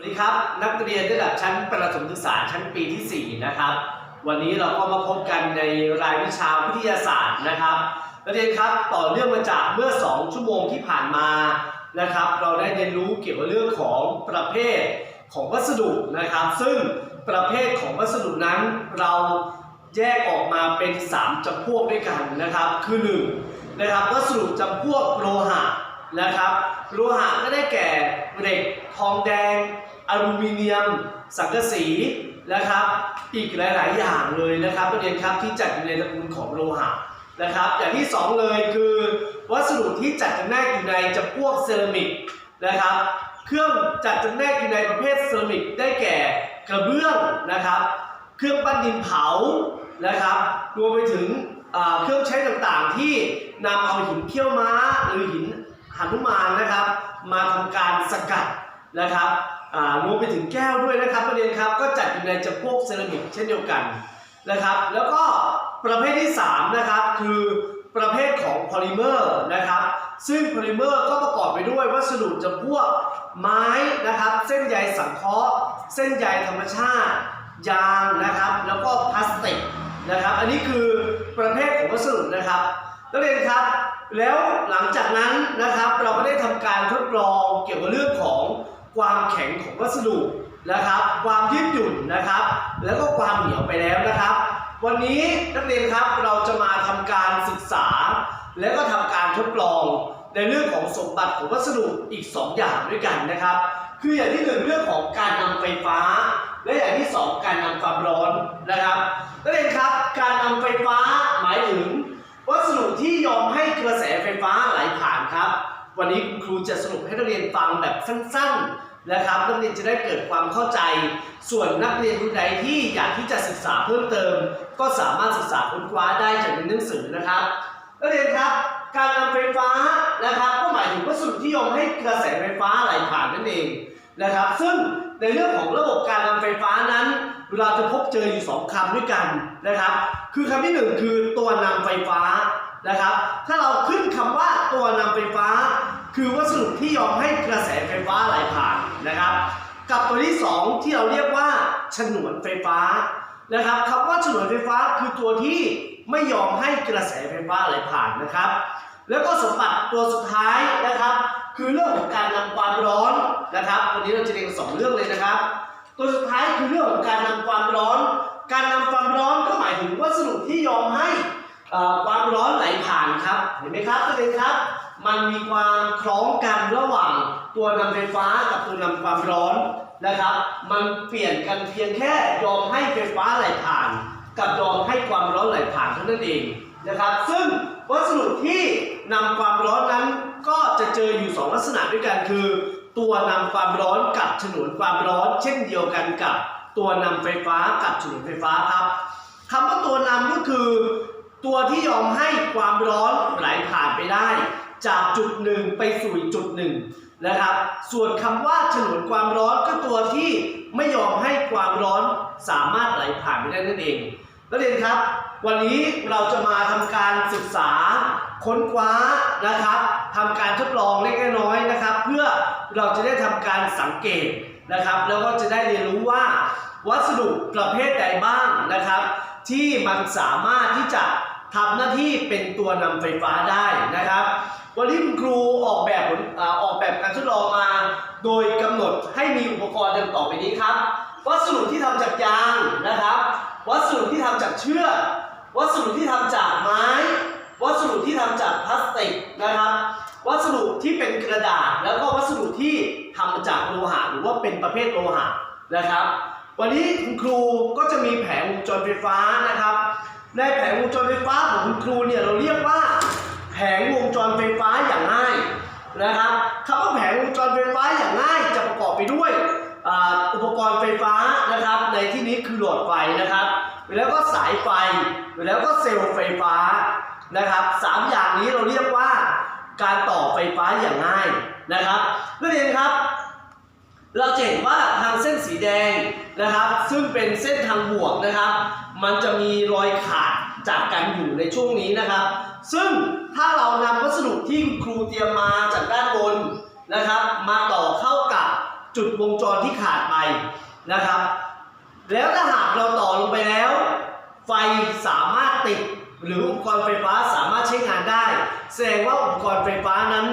วัสดีครับ นักเรียนระดับชั้นประถมศึกษาชั้นปีที่ 4 นะครับ วันนี้เราก็มาพบกันในรายวิชาวิทยาศาสตร์นะครับนักเรียนครับต่อเนื่องมาจากเมื่อ 2 ชั่วโมงที่ผ่านมานะครับ เราได้เรียนรู้เกี่ยวกับเรื่องของประเภทของวัสดุนะครับ ซึ่งประเภทของวัสดุนั้นเราแยกออกมาเป็น 3จำพวกด้วยกันนะครับ คือ1นะครับวัสดุจำพวกโลหะนะครับโลหะก็ได้แก่เหล็กทองแดง อลูมิเนียม สังกะสีนะครับ อีกหลาย ๆ อย่างเลยนะครับนักเรียนครับที่จัดอยู่ในตระกูลของโลหะนะครับ อย่างที่สองเลยคือวัสดุที่จัดจำแนกอยู่ในจำพวกเซรามิกนะครับ เครื่องจัดจำแนกอยู่ในประเภทเซรามิกได้แก่กระเบื้องนะครับ เครื่องปั้นดินเผานะครับ รวมไปถึงเครื่องใช้ต่างๆที่นำเอาหินเขี้ยวม้าหรือหินหนุมานนะครับ มาทำการสกัดนะครับ รวมไปถึงแก้วด้วยนะครับประเด็นครับก็จัดอยู่ในจำพวกเซรามิกเช่นเดียวกันนะครับ แล้วก็ประเภทที่3นะครับคือประเภทของพอลิเมอร์นะครับซึ่งพอลิเมอร์ก็ประกอบไปด้วยวัสดุจำพวกไม้นะครับเส้นใยสังเคราะห์ เส้นใยธรรมชาติ ยางนะครับแล้วก็พลาสติกนะครับอันนี้คือประเภทของวัสดุนะครับนักเรียนครับแล้วหลังจากนั้นนะครับเราก็ได้ทำการทดลองเกี่ยวกับเรื่องของ ความแข็งของวัสดุนะครับ ความยืดหยุ่นนะครับ แล้วก็ความเหนียวไปแล้วนะครับ วันนี้นักเรียนครับเราจะมาทำการศึกษา แล้วก็ทำการทดลองในเรื่องของสมบัติของวัสดุอีก 2 อย่างด้วยกันนะครับ คืออย่างที่หนึ่งเรื่องของการนำไฟฟ้า และอย่างที่สองการนำความร้อนนะครับนักเรียนครับการนำไฟฟ้าหมายถึง วัสดุที่ยอมให้กระแสไฟฟ้าไหลผ่านครับ วันนี้ครูจะสรุปให้นักเรียนฟังแบบสั้นๆนะครับนักเรียนจะได้เกิดความเข้าใจ ส่วนนักเรียนคนใดที่อยากที่จะศึกษาเพิ่มเติม ก็สามารถศึกษาค้นคว้าได้จากในหนังสือนะครับนักเรียนครับการนำไฟฟ้านะครับก็หมายถึงวัสดุที่ยอมให้กระแสไฟฟ้าไหลผ่านนั่นเองนะครับ ซึ่งในเรื่องของระบบการนำไฟฟ้านั้น เราจะพบเจออยู่สองคำด้วยกันนะครับ คือคำที่หนึ่งคือตัวนำไฟฟ้า นะครับ ถ้าเราขึ้นคำว่าตัวนำไฟฟ้า คือวัสดุที่ยอมให้กระแสไฟฟ้าไหลผ่านนะครับ กับตัวที่สองที่เราเรียกว่าฉนวนไฟฟ้านะครับคำว่าฉนวนไฟฟ้าคือตัวที่ไม่ยอมให้กระแสไฟฟ้าไหลผ่านนะครับ แล้วก็สมบัติตัวสุดท้ายนะครับ คือเรื่องของการนำความร้อนนะครับ วันนี้เราจะเรียนสองเรื่องเลยนะครับ ตัวสุดท้ายคือเรื่องของการนำความร้อน การนำความร้อนก็หมายถึงวัสดุที่ยอมให้ ความร้อนไหลผ่านครับ เห็นไหมครับประเด็นครับ มันมีความคล้องกันระหว่างตัวนำไฟฟ้ากับตัวนำความร้อนนะครับ มันเปลี่ยนกันเพียงแค่ยอมให้ไฟฟ้าไหลผ่าน กับยอมให้ความร้อนไหลผ่านเท่านั้นเองนะครับ ซึ่งวัสดุที่นำความร้อนนั้นก็จะเจออยู่สองลักษณะด้วยกันคือ ตัวนำความร้อนกับฉนวนความร้อน เช่นเดียวกันกับ ตัวนำไฟฟ้ากับฉนวนไฟฟ้าครับคำว่าตัวนำก็คือ ตัวที่ยอมให้ความร้อนไหลผ่านไปได้ จากจุดหนึ่งไปสู่อีกจุดหนึ่งนะครับ ส่วนคำว่าฉนวนความร้อนก็ตัวที่ไม่ยอมให้ความร้อนสามารถไหลผ่านไปได้นั่นเองนักเรียนครับ วันนี้เราจะมาทำการศึกษาค้นคว้านะครับทำการทดลองเล็กน้อยนะครับ เพื่อเราจะได้ทำการสังเกตนะครับ แล้วก็จะได้เรียนรู้ว่า วัสดุประเภทใดบ้างนะครับ ที่มันสามารถที่จะ ทำหน้าที่เป็นตัวนำไฟฟ้าได้นะครับ วันนี้คุณครูออกแบบผลออกแบบการทดลองมา โดยกำหนดให้มีอุปกรณ์ดังต่อไปนี้ครับ วัสดุที่ทำจากยางนะครับ วัสดุที่ทำจากเชือกวัสดุที่ทำจากไม้ วัสดุที่ทำจากพลาสติกนะครับ วัสดุที่เป็นกระดาษ แล้วก็วัสดุที่ทำมาจากโลหะหรือว่าเป็นประเภทโลหะนะครับ วันนี้คุณครูก็จะมีแผงวงจรไฟฟ้านะครับ ในแผงวงจรไฟฟ้าของคุณครูเนี่ยเราเรียกว่า แผงวงจรไฟฟ้าอย่างง่ายนะครับคำว่าแผงวงจรไฟฟ้าอย่างง่ายจะประกอบไปด้วยอ,อุปกรณ์ไฟฟ้านะครับ ในที่นี้คือหลอดไฟนะครับ แล้วก็สายไฟ แล้วก็เซลล์ไฟฟ้านะครับสามอย่างนี้เราเรียกว่าการต่อไฟฟ้าอย่างง่ายนะครับนักเรียนครับ เราจะเห็นว่าทางเส้นสีแดงนะครับ ซึ่งเป็นเส้นทางบวกนะครับ มันจะมีรอยขาดจากกันอยู่ในช่วงนี้นะครับ ซึ่งถ้าเรานำวัสดุที่ครูเตรียมมาจากด้านบนนะครับ มาต่อเข้ากับจุดวงจรที่ขาดไปนะครับ แล้วถ้าหากเราต่อลงไปแล้ว ไฟสามารถติดหรืออุปกรณ์ไฟฟ้าสามารถใช้งานได้ แสดงว่าอุปกรณ์ไฟฟ้านั้น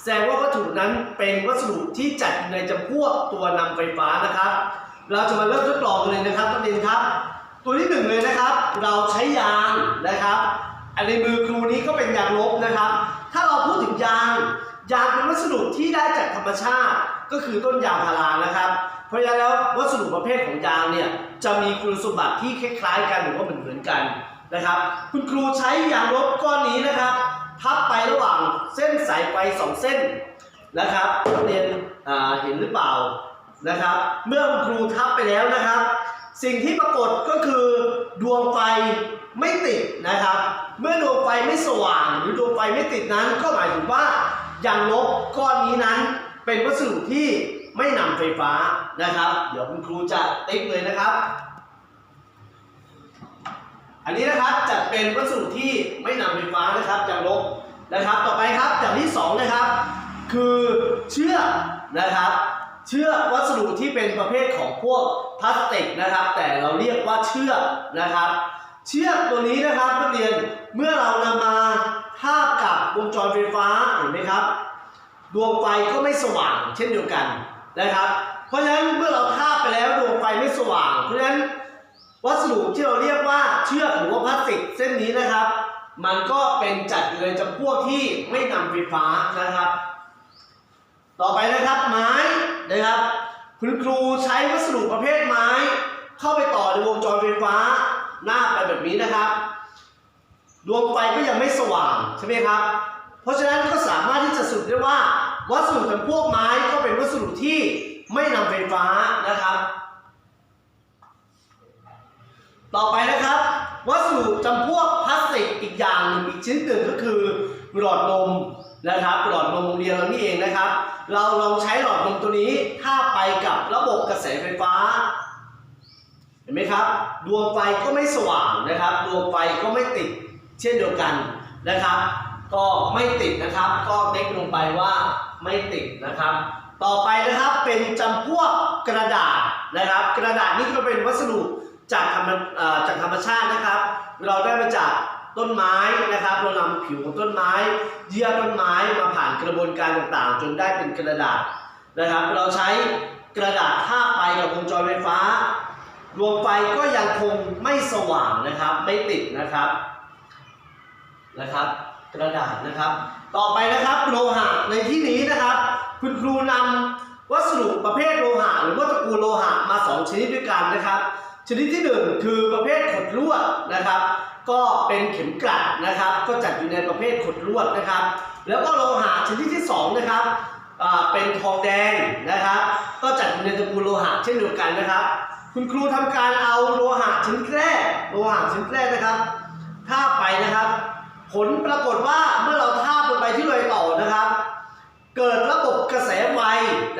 แสดงว่าวัตถุนั้นเป็นวัสดุที่จัดอยู่ในจำพวกตัวนำไฟฟ้านะครับ เราจะมาเริ่มทดลองกันเลยนะครับนักเรียนครับ ตัวที่หนึ่งเลยนะครับ เราใช้ยางนะครับอันในมือครูนี้ก็เป็นยางลบนะครับ ถ้าเราพูดถึงยาง ยางเป็นวัสดุที่ได้จากธรรมชาติ ก็คือต้นยางพารานะครับ เพราะฉะนั้นแล้ววัสดุประเภทของยางเนี่ยจะมีคุณสมบัติที่คล้ายๆกันหรือว่าเหมือนเหมือนกันนะครับ คุณครูใช้ยางลบก้อนนี้นะครับทับไประหว่างเส้นสายไฟสองเส้นนะครับเรียนเห็นหรือเปล่านะครับ เมื่อคุณครูทับไปแล้วนะครับ สิ่งที่ปรากฏก็คือดวงไฟไม่ติดนะครับ เมื่อดวงไฟไม่สว่างหรือดวงไฟไม่ติดนั้น ก็หมายถึงว่ายางลบก้อนนี้นั้น เป็นวัสดุที่ไม่นำไฟฟ้านะครับ เดี๋ยวคุณครูจะติ๊กเลยนะครับ อันนี้นะครับจะเป็นวัสดุที่ไม่นำไฟฟ้านะครับยางลบนะครับ ต่อไปครับอย่างที่สองนะครับ คือเชือกนะครับ เชือกวัสดุที่เป็นประเภทของพวกพลาสติกนะครับ แต่เราเรียกว่าเชือกนะครับ เชือกตัวนี้นะครับนักเรียนเมื่อเรานำมาทาบกับวงจรไฟฟ้าเห็นไหมครับ ดวงไฟก็ไม่สว่างเช่นเดียวกันนะครับ เพราะฉะนั้นเมื่อเราทาบไปแล้วดวงไฟไม่สว่าง เพราะฉะนั้นวัสดุที่เราเรียกว่าเชือกหรือว่าพลาสติกเส้นนี้นะครับ มันก็เป็นจัดอยู่ในจำพวกที่ไม่นำไฟฟ้านะครับ ต่อไปนะครับไม้ นะครับ คุณครูใช้วัสดุประเภทไม้ เข้าไปต่อในวงจรไฟฟ้าหน้าไปแบบนี้นะครับ ดวงไฟก็ยังไม่สว่างใช่ไหมครับ เพราะฉะนั้นก็สามารถที่จะสรุปได้ว่า วัสดุจำพวกไม้ก็เป็นวัสดุที่ไม่นำไฟฟ้านะครับ ต่อไปนะครับ วัสดุจำพวกพลาสติกอีกอย่างหนึ่งอีกชิ้นหนึ่งก็คือหลอดนม นะครับ หลอดนมโรงเรียนเรานี่เองนะครับ เราลองใช้หลอดนมตัวนี้ถ้าไปกับระบบกระแสไฟฟ้า เห็นไหมครับ ดวงไฟก็ไม่สว่างนะครับ ดวงไฟก็ไม่ติดเช่นเดียวกันนะครับ ก็ไม่ติดนะครับ ก็เล็กลงไปว่าไม่ติดนะครับ ต่อไปนะครับเป็นจำพวกกระดาษนะครับ กระดาษนี่ก็เป็นวัสดุจากธรรมจากธรรมชาตินะครับ เราได้มาจาก ต้นไม้นะครับเรานำผิวของต้นไม้ เยื่อต้นไม้มาผ่านกระบวนการต่างๆ จนได้เป็นกระดาษนะครับ เราใช้กระดาษทาบไปกับวงจรไฟฟ้าดวงไฟก็ยังคงไม่สว่างนะครับ ไม่ติดนะครับนะครับ กระดาษนะครับ ต่อไปนะครับโลหะในที่นี้นะครับ คุณครูนำวัสดุประเภทโลหะหรือว่าตระกูโลหะมาสองชนิดด้วยกันนะครับ ชนิดที่หนึ่งคือประเภทขดลวดนะครับ ก็เป็นเข็มกลัดนะครับ ก็จัดอยู่ในประเภทขดลวดนะครับ แล้วก็โลหะชนิดที่สองนะครับเป็นทองแดงนะครับ ก็จัดอยู่ในตระกูลโลหะเช่นเดียวกันนะครับ คุณครูทำการเอาโลหะชนิดแรกโลหะชนิดแรกนะครับท่าไปนะครับ ผลปรากฏว่าเมื่อเราท่าลงไปที่รอยต่อนะครับ เกิดระบบกระแสไฟ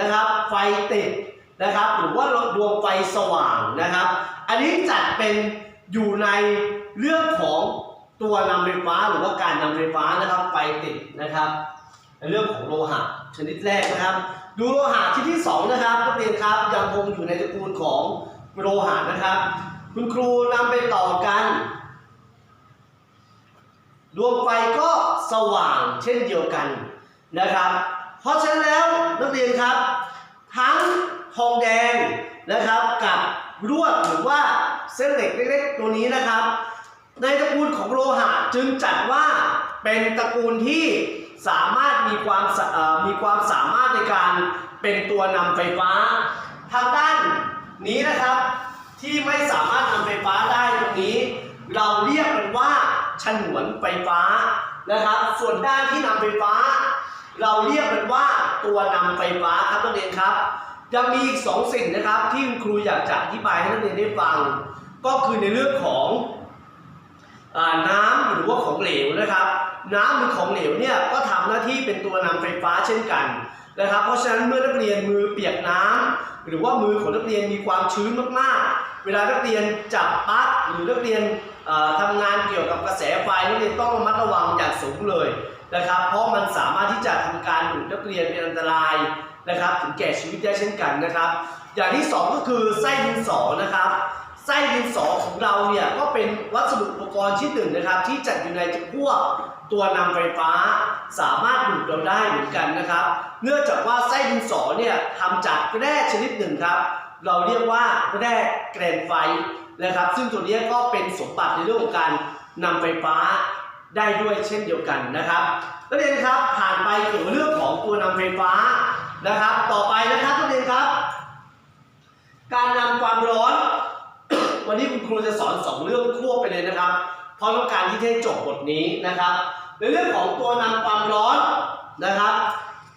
นะครับ ไฟติดนะครับ หรือว่าดวงไฟสว่างนะครับ อันนี้จัดเป็น อยู่ในเรื่องของตัวนำไฟฟ้าหรือว่าการนำไฟฟ้านะครับไฟติดนะครับ ในเรื่องของโลหะชนิดแรกนะครับ ดูโลหะชนิดที่สองนะครับนักเรียนครับยังคงอยู่ในตระกูลของโลหะนะครับ คุณครูนำไปต่อกันดวงไฟก็สว่างเช่นเดียวกันนะครับ เพราะฉะนั้นแล้วนักเรียนครับ ทั้งทองแดงนะครับกับรวดหรือว่า เส้นเหล็กเล็กๆตัวนี้นะครับ ในตระกูลของโลหะจึงจัดว่าเป็นตระกูลที่สามารถมีความมีความสามารถในการเป็นตัวนำไฟฟ้า ทางด้านนี้นะครับที่ไม่สามารถนำไฟฟ้าได้ตรงนี้ เราเรียกมันว่าฉนวนไฟฟ้านะครับ ส่วนด้านที่นำไฟฟ้า เราเรียกมันว่าตัวนำไฟฟ้าครับนักเรียนครับ ยังมีอีกสองสิ่งนะครับที่คุณครูอยากจะอธิบายให้นักเรียนได้ฟัง ก็คือในเรื่องของอน้ำหรือว่าของเหลวนะครับ น้ำหรือของเหลวเนี่ยก็ทำหน้าที่เป็นตัวนำไฟฟ้าเช่นกันนะครับ เพราะฉะนั้นเมื่อนักเรียนมือเปียกน้ำหรือว่ามือของนักเรียนมีความชื้นมากๆ เวลานักเรียนจับปลั๊กหรือนักเรียนเอ่อทำงานเกี่ยวกับกระแสไฟนักเรียนต้องระมัดระวังอย่างสูงเลยนะครับ เพราะมันสามารถที่จะทำการดูดนักเรียนเป็นอันตราย นะครับถึงแก่ชีวิตได้เช่นกันนะครับ อย่างที่สองก็คือไส้ดินสอนะครับไส้ดินสอของเราเนี่ยก็เป็นวัสดุอุปกรณ์ชิ้นหนึ่งนะครับ ที่จัดอยู่ในจำพวกตัวนำไฟฟ้าสามารถดูดเราได้เหมือนกันนะครับ เนื่องจากว่าไส้ดินสอเนี่ยทำจากแร่ชนิดหนึ่งครับ เราเรียกว่าแร่แกรนไฟต์นะครับ ซึ่งตัวนี้ก็เป็นสมบัติในเรื่องของการนำไฟฟ้าได้ด้วยเช่นเดียวกันนะครับนักเรียนครับผ่านไปเกี่ยวกับเรื่องของตัวนำไฟฟ้า นะครับ ต่อไปนะครับนักเรียนครับ การนำความร้อน วันนี้คุณครูจะสอนสองเรื่องควบไปเลยนะครับ เพราะต้องการที่จะให้จบบทนี้นะครับ ในเรื่องของตัวนำความร้อนนะครับ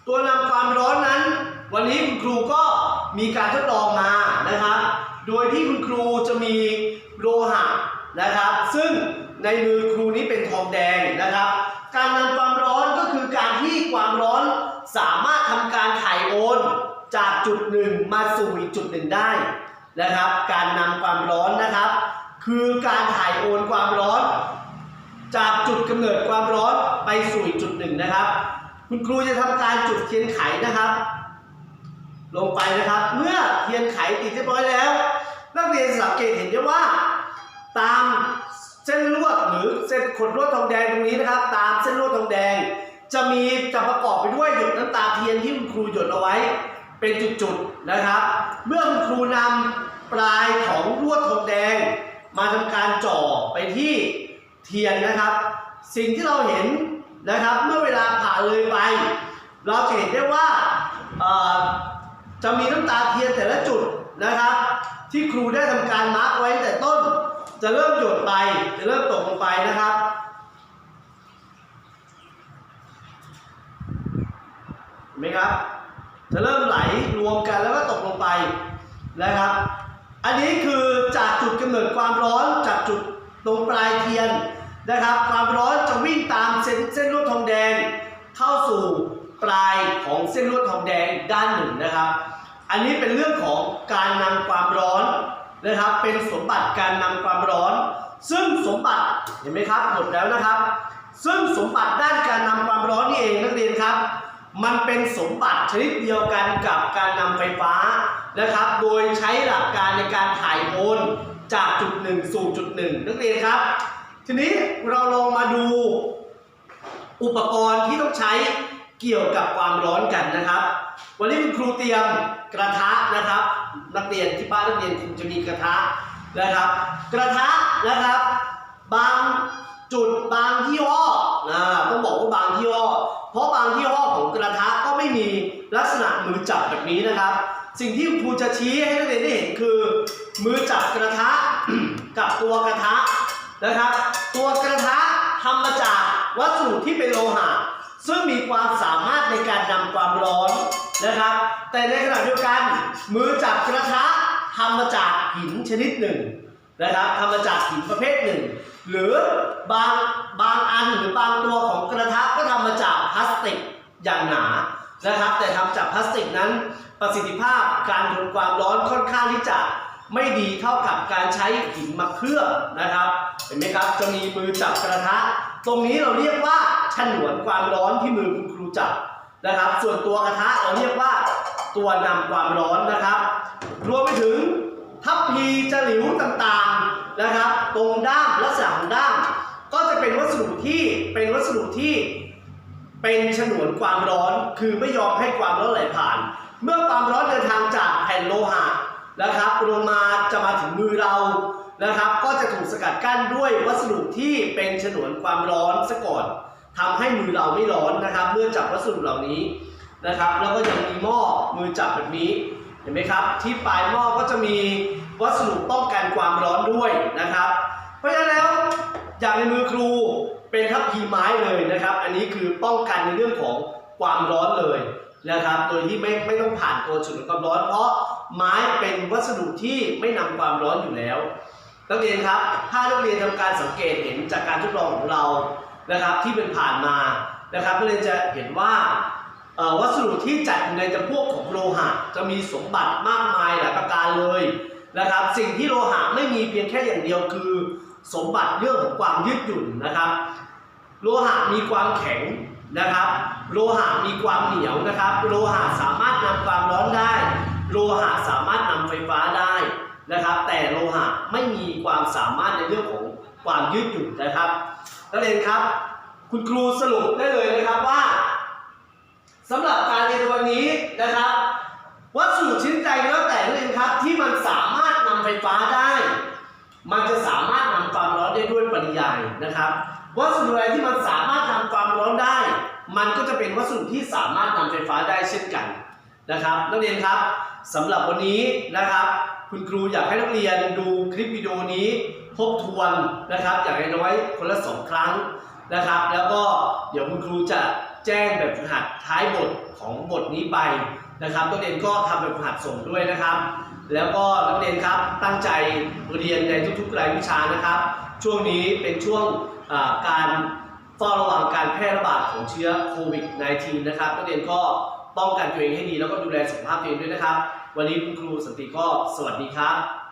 ตัวนำความร้อนนั้น วันนี้คุณครูก็มีการทดลองมานะครับ โดยที่คุณครูจะมีโลหะนะครับ ซึ่งในมือครูนี้เป็นทองแดงนะครับ การนำความร้อนก็คือการที่ความร้อนสามารถทำการถ่ายโอน จากจุดหนึ่งมาสู่อีกจุดหนึ่งได้นะครับ การนำความร้อนนะครับ คือการถ่ายโอนความร้อน จากจุดกำเนิดความร้อนไปสู่อีกจุดหนึ่งนะครับ คุณครูจะทำการจุดเทียนไขนะครับ ลงไปนะครับ เมื่อเทียนไขติดเรียบร้อยแล้ว นักเรียนสังเกตเห็นได้ว่า ตามเส้นลวดหรือเส้นขดลวดทองแดงตรงนี้นะครับ ตามเส้นลวดทองแดง จะมีจะประกอบไปด้วยหยดน้ำตาเทียนที่คุณครูหยดเอาไว้ เป็นจุดๆนะครับ เมื่อคุณครูนำปลายของลวดทองแดง มาทำการจ่อไปที่เทียนนะครับ สิ่งที่เราเห็นนะครับเมื่อเวลาผ่านเลยไป เราจะเห็นได้ว่าจะมีน้ำตาเทียนแต่ละจุดนะครับ ที่ครูได้ทำการมาร์กไว้แต่ต้น จะเริ่มหยดไปจะเริ่มตกลงไปนะครับเห็นไหมครับ เริ่มไหลรวมกันแล้วก็ตกลงไปนะครับ อันนี้คือจากจุดกำเนิดความร้อนจากจุดตรงปลายเทียนนะครับ ความร้อนจะวิ่งตามเส้นเส้นลวดทองแดง เข้าสู่ปลายของเส้นลวดทองแดงด้านหนึ่งนะครับ อันนี้เป็นเรื่องของการนำความร้อนนะครับ เป็นสมบัติการนำความร้อน ซึ่งสมบัติเห็นไหมครับหมดแล้วนะครับ ซึ่งสมบัติด้านการนำความร้อนนี่เองนักเรียนครับ มันเป็นสมบัติชนิดเดียวกันกับการนำไฟฟ้านะครับ โดยใช้หลักการในการถ่ายโอนจากจุดหนึ่งสู่จุดหนึ่งนักเรียนครับ ทีนี้เราลองมาดูอุปกรณ์ที่ต้องใช้เกี่ยวกับความร้อนกันนะครับ วันนี้คุณครูเตรียมกระทะนะครับ นักเรียนที่บ้านนักเรียนคงจะมีกระทะนะครับ กระทะนะครับ บางจุดบางยี่ห้อ นะต้องบอกว่าบางยี่ห้อเพราะบางยี่ห้อของกระทะก็ไม่มีลักษณะมือจับแบบนี้นะครับ สิ่งที่ครูจะชี้ให้นักเรียนได้เห็นคือ มือจับกระทะกับตัวกระทะนะครับ ตัวกระทะทำมาจากวัสดุที่เป็นโลหะซึ่งมีความสามารถในการนำความร้อนนะครับ แต่ในขณะเดียวกัน มือจับกระทะทำมาจากหินชนิดหนึ่ง นะครับทำมาจากหินประเภทหนึ่ง หรือบางบางอันหรือบางตัวของกระทะก็ทำมาจากพลาสติกอย่างหนานะครับ แต่ทำจากพลาสติกนั้น ประสิทธิภาพการทนความร้อนค่อนข้างที่จะไม่ดีเท่ากับการใช้หินมาเคลือบนะครับ เห็นไหมครับจะมีมือจับกระทะ ตรงนี้เราเรียกว่าฉนวนความร้อนที่มือคุณครูจับนะครับ ส่วนตัวกระทะเราเรียกว่าตัวนำความร้อนนะครับ รวมไปถึง ทัพพีจะหลิวต่างๆนะครับตรงด้ามลักษณะของด้ามก็จะเป็นวัสดุที่เป็นวัสดุที่เป็นฉนวนความร้อน คือไม่ยอมให้ความร้อนไหลผ่าน เมื่อความร้อนเดินทางจากแผ่นโลหะนะครับลงมาจะมาถึงมือเรานะครับ ก็จะถูกสกัดกั้นด้วยวัสดุที่เป็นฉนวนความร้อนซะก่อนทำให้มือเราไม่ร้อนนะครับ เมื่อจับวัสดุเหล่านี้นะครับ แล้วก็ยังมีหม้อมือจับแบบนี้ ห็นไหมครับ ที่ปลายหม้อก็จะมีวัสดุป้องกันความร้อนด้วยนะครับ เพราะฉะนั้นแล้วอย่างในมือครูเป็นทัพพีไม้เลยนะครับ อันนี้คือป้องกันในเรื่องของความร้อนเลยนะครับ โดยที่ไม่ไม่ต้องผ่านตัวฉุดความร้อน เพราะไม้เป็นวัสดุที่ไม่นำความร้อนอยู่แล้วนักเรียนครับถ้านักเรียนทำการสังเกตเห็นจากการทดลองของเรานะครับ ที่เป็นผ่านมานะครับนักเรียนจะเห็นว่า วัสดุที่จัดอยู่ในจำพวกของโลหะจะมีสมบัติมากมายหลายประการเลยนะครับ สิ่งที่โลหะไม่มีเพียงแค่อย่างเดียวคือ สมบัติเรื่องของความยืดหยุ่นนะครับ โลหะมีความแข็งนะครับ โลหะมีความเหนียวนะครับ โลหะสามารถนำความร้อนได้ โลหะสามารถนำไฟฟ้าได้นะครับ แต่โลหะไม่มีความสามารถในเรื่องของความยืดหยุ่นนะครับนักเรียนครับ คุณครูสรุปได้เลยนะครับว่า สำหรับการเรียนในวันนี้นะครับ วัสดุชิ้นใดก็แล้วแต่นั่นเองครับ ที่มันสามารถนำไฟฟ้าได้ มันจะสามารถนำความร้อนได้ด้วยปริยายนะครับวัสดุอะไรที่มันสามารถนำความร้อนได้ มันก็จะเป็นวัสดุที่สามารถนำไฟฟ้าได้เช่นกันนะครับนักเรียนครับสำหรับวันนี้นะครับ คุณครูอยากให้นักเรียนดูคลิปวิดีโอนี้ทบทวนนะครับอย่างน้อยคนละสองครั้งนะครับ แล้วก็เดี๋ยวคุณครูจะ แจ้งแบบฝึกหัดท้ายบทของบทนี้ไปนะครับนักเรียนก็ทำแบบฝึกหัดส่งด้วยนะครับ แล้วก็นักเรียนครับตั้งใจเรียนในทุกๆรายวิชานะครับ ช่วงนี้เป็นช่วงการเฝ้าระวังการแพร่ระบาดของเชื้อโควิด -19 นะครับนักเรียนก็ป้องกันตัวเองให้ดีแล้วก็ดูแลสุขภาพตัวเองด้วยนะครับ วันนี้คุณครูสันติก็สวัสดีครับ